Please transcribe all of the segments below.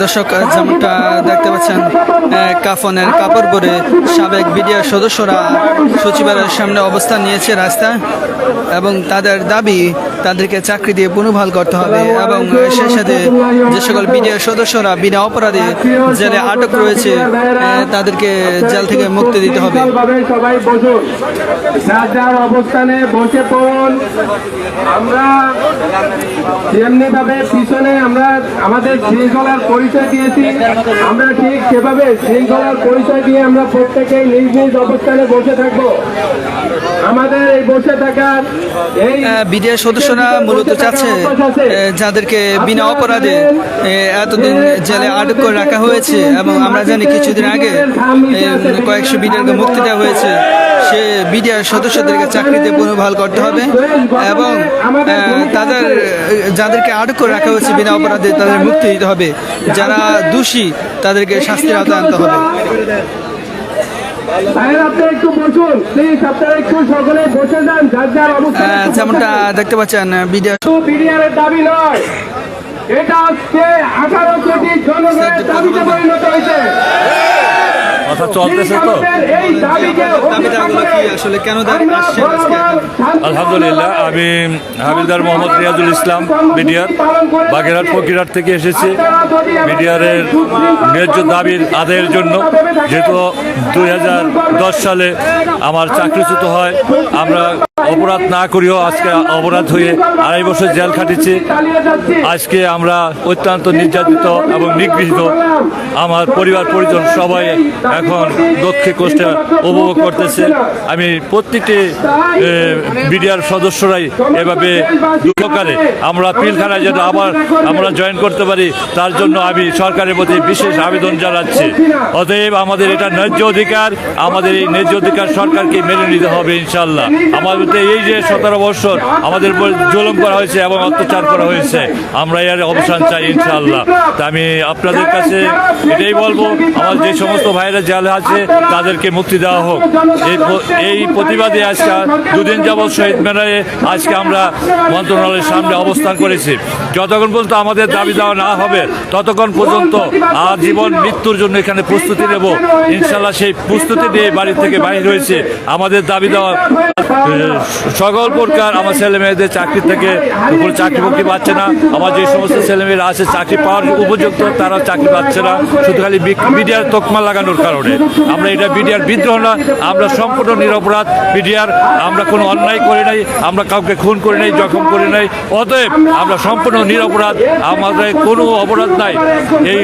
দর্শক যেমনটা দেখতে পাচ্ছেন কাফনের কাপড় পরে সাবেক বিডিআর সদস্যরা সচিবালয়ের সামনে অবস্থান নিয়েছে রাস্তা এবং তাদের দাবি তাদেরকে চাকরি দিয়ে পুনর্বহাল করতে হবে এবং সেই সাথে যে সকল বিডিআর সদস্যরা বিনা অপরাধে জেলে আটক রয়েছে তাদেরকে জেল থেকে মুক্তি দিতে হবে। সবাই বসুন যার অবস্থানে বসে পড়ুন। আমরা যেমনি ভাবে পিছনে আমরা আমাদের শৃঙ্খলার পরিচয় দিয়েছি আমরা ঠিক সেভাবে শৃঙ্খলার পরিচয় দিয়ে আমরা প্রত্যেকে নিজ নিজ অবস্থানে বসে থাকব। আমাদের এই বসে থাকার এই বিডিআর সদস্যরা মূলত চাচ্ছে যাদেরকে বিনা অপরাধে এতদিন জেলে আটক করে রাখা হয়েছে এবং আমরা জানি কিছুদিন আগে কয়েকশো বিডিআরকে মুক্তি দেওয়া হয়েছে। সে বিডিআর সদস্যদেরকে চাকরিতে পুনর্বহাল করতে হবে এবং তাদের, যাদেরকে আটক করে রাখা হয়েছে বিনা অপরাধে তাদের মুক্তি দিতে হবে। যারা দোষী, তাদেরকে শাস্তির আওতায় আনতে হবে। যেমনটা দেখতে পাচ্ছেন বিডিআর শুধু বিডিআরের দাবি নয় এটা আজকে আঠারো কোটি জনগণের দাবিতে পরিণত হয়েছে। কথা চলতেছে তো? আলহামদুলিল্লাহ আমি হাবিলদার মোহাম্মদ রিয়াজুল ইসলাম মিডিয়ার বাগেরহাট ফকিরহাট থেকে এসেছি। মিডিয়ারের ন্যায্য দাবির আদায়ের জন্য যেহেতু দুই হাজার দশ সালে আমার চাকরিচ্যুত হয় আমরা অপরাধ না করিও আজকে অপরাধ হয়ে আড়াই বছর জেল খাটিছি আজকে আমরা অত্যন্ত নির্যাতিত এবং নিগৃহীত আমার পরিবার, পরিজন সবাই এখন দক্ষে কষ্টে উপভোগ করতেছে। আমি প্রত্যেকটি বিডিআর সদস্যরাই এভাবে দুঃখকারে আমরা পিলখানায় যেন আবার আমরা জয়েন করতে পারি, তার জন্য আমি সরকারের প্রতি বিশেষ আবেদন জানাচ্ছি। অতএব আমাদের এটা ন্যায্য অধিকার, আমাদের এই ন্যায্য অধিকার সরকারকে মেনে নিতে হবে ইনশাল্লাহ আমাদের এই যে সতেরো বছর আমাদের উপর জুলুম করা হয়েছে এবং অত্যাচার করা হয়েছে, আমরা এর অবসান চাই ইনশাল্লাহ তা আমি আপনাদের কাছে এটাই বলব, আমার যে সমস্ত ভাইরা জেলে আছে, তাদেরকে মুক্তি দেওয়া হোক। এই প্রতিবাদে আজকে দুদিন যাবৎ শহীদ মেলায় আজকে আমরা মন্ত্রণালয়ের সামনে অবস্থান করেছি। যতক্ষণ পর্যন্ত আমাদের দাবি দেওয়া না হবে, ততক্ষণ পর্যন্ত আজীবন মৃত্যুর জন্য এখানে প্রস্তুতি নেব। ইনশাল্লাহ সেই প্রস্তুতি নিয়ে বাড়ি থেকে বাইর হয়েছে। আমাদের দাবি দেওয়া, সকল প্রকার আমার ছেলে মেয়েদের চাকরি থেকে চাকরি বাকরি পাচ্ছে না। আমার যে সমস্ত ছেলে মেয়েরা আছে, চাকরি পাওয়ার উপযুক্ত তারা চাকরি পাচ্ছে। না শুধু খালি বিডিআর তকমা লাগানোর কারণে। আমরা এটা বিডিআর বিদ্রোহ না, আমরা সম্পূর্ণ নিরপরাধ বিডিআর। আমরা কোনো অন্যায় করে নাই, আমরা কাউকে খুন করে নাই, জখম করে নাই। অতএব আমরা সম্পূর্ণ নিরপরাধ, আমাদের কোনো অপরাধ নাই। এই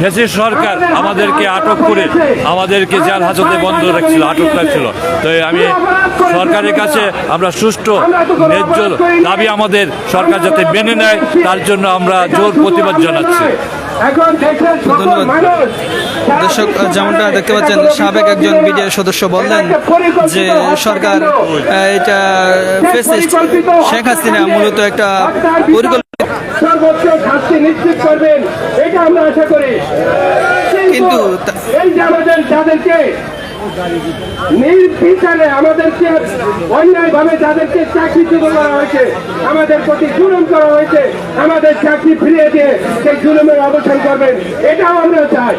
ফেসিস সরকার আমাদেরকে আটক করে আমাদেরকে জেল হাজতে বন্ধ রাখছিল, আটক রাখছিল। তো আমি সরকারের কাছে আমরা সুষ্ঠু, ন্যায্য দাবি আমাদের সরকার যাতে মেনে নেয়, তার জন্য আমরা জোর প্রতিবাদ জানাচ্ছি। দর্শক যেমনটা দেখতে পাচ্ছেন সাবেক একজন বিডিআর সদস্য বললেন যে সরকার এটা ফেসিস্ট শেখ হাসিনা মূলত একটা পরিকল্পনা সর্বোচ্চ শাস্তি নিশ্চিত করবেন এটা আমরা আশা করি। কিন্তু এই যাদেরকে নির্বিচারে আমাদেরকে অন্যায় ভাবে যাদেরকে চাকরিচ্যুত করা হয়েছে, আমাদের প্রতি জুলুম করা হয়েছে, আমাদের চাকরি ফিরিয়ে দিয়ে সেই জুলুমের অবসান করবেন, এটাও আমরা চাই।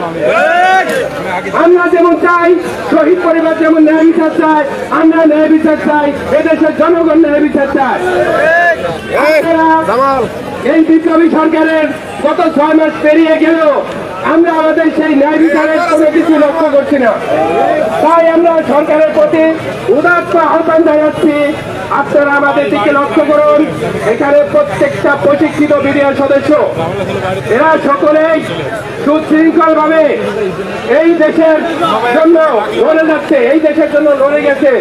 আমরা যেমন চাই, শহীদ পরিবার যেমন ন্যায় বিচার চাই আমরা ন্যায় বিচার চাই, এদেশের জনগণ ন্যায় বিচার চায়। এই বিপ্লবী সরকারের গত ছয় মাস পেরিয়ে গেলেও আমরা আমাদের সেই ন্যায় বিচারের কোনো কিছু লক্ষ্য করছি না। তাই আমরা সরকারের প্রতি উদাত্ত আহ্বান জানাচ্ছি। আপনারা আমাদের দিকে লক্ষ্য করুন। এখানে প্রত্যেকটা প্রশিক্ষিত বিডিআর সদস্য। এরা সকলেই সুশৃঙ্খল ভাবে এই দেশের জন্য লড়ে যাচ্ছে, এই দেশের জন্য লড়ে গেছে।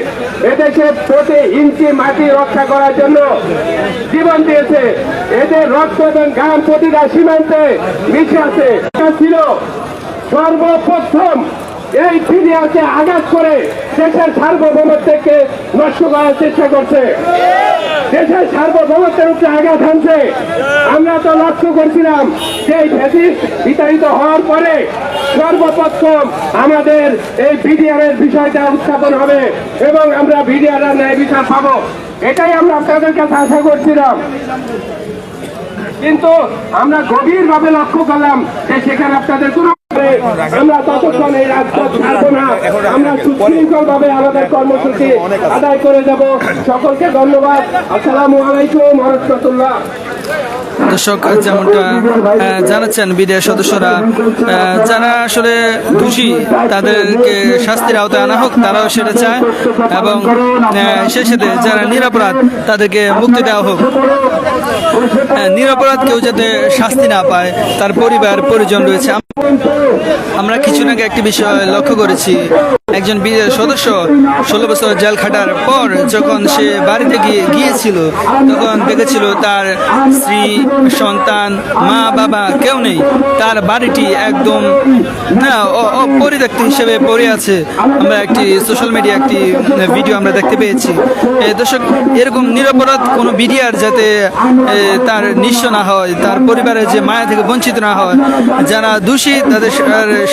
এদেশের প্রতি ইঞ্চি মাটি রক্ষা করার জন্য জীবন দিয়েছে। এদের রক্ত এবং গান প্রতিটা সীমান্তে মিশে আছে। ছিল সর্বপ্রথম এই ফিরিয়াকে আঘাত করে দেশের সার্বভৌমত্বকে নষ্ট করার চেষ্টা করছে। দেশের সার্বভৌমত্বের উপরে আঘাত হানছে। আমরা তো লক্ষ্য করছিলাম যে এই ফ্যাসিস্ট বিতাড়িত হওয়ার পরে সর্বপ্রথম আমাদের এই বিডিআর এর বিষয়টা উত্থাপন হবে এবং আমরা বিডিআর ন্যায় বিচার পাবো। এটাই আমরা আপনাদের কাছে আশা করছিলাম। কিন্তু আমরা গভীরভাবে লক্ষ্য করলাম যে সেখানে আপনাদের কোনো আমরা ততক্ষণ এই রাজপথ ছাড়বো না। আমরা সুশৃঙ্খল আমাদের কর্মসূচি আদায় করে যাব। সকলকে ধন্যবাদ। আসসালামু আলাইকুম রহমতুল্লাহ দর্শক যেমনটা জানাচ্ছেন বিডিআর সদস্যরা যারা আসলে দোষী তাদেরকে শাস্তির আওতায় আনা হোক তারাও সেটা চায় এবং আহ, সেই সাথে যারা নিরাপরাধ তাদেরকে মুক্তি দেওয়া হোক। নিরাপরাধ কেউ যাতে শাস্তি না পায় তার পরিবার পরিজন রয়েছে। আমরা কিছু আগে একটি বিষয় লক্ষ্য করেছি। একজন সদস্য ষোলো বছর জেল খাটার পর যখন সে বাড়িতে গিয়ে গিয়েছিল, তখন দেখেছিল তার স্ত্রী, সন্তান, মা, বাবা কেউ নেই। তার বাড়িটি একদম অপরিত্যক্ত হিসেবে পড়ে আছে। আমরা একটি সোশ্যাল মিডিয়া একটি ভিডিও আমরা দেখতে পেয়েছি। দর্শক, এরকম নিরপরাধ কোনো বিডিআর যাতে তার নিঃস্ব না হয়, তার পরিবারের যে মায়া থেকে বঞ্চিত না হয়, যারা দোষী তাদের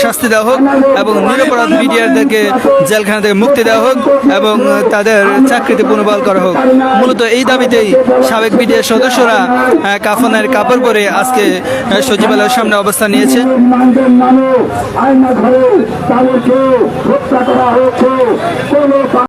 শাস্তি দেওয়া হোক এবং নিরপরাধ মিডিয়ারদেরকে জেলখানা থেকে মুক্তি দেওয়া হোক এবং তাদের চাকরিতে পুনর্বহাল করা হোক মূলত এই দাবিতেই সাবেক বিডিআর সদস্যরা কাফনের কাপড় পরে আজকে সচিবালয়ের সামনে অবস্থান নিয়েছে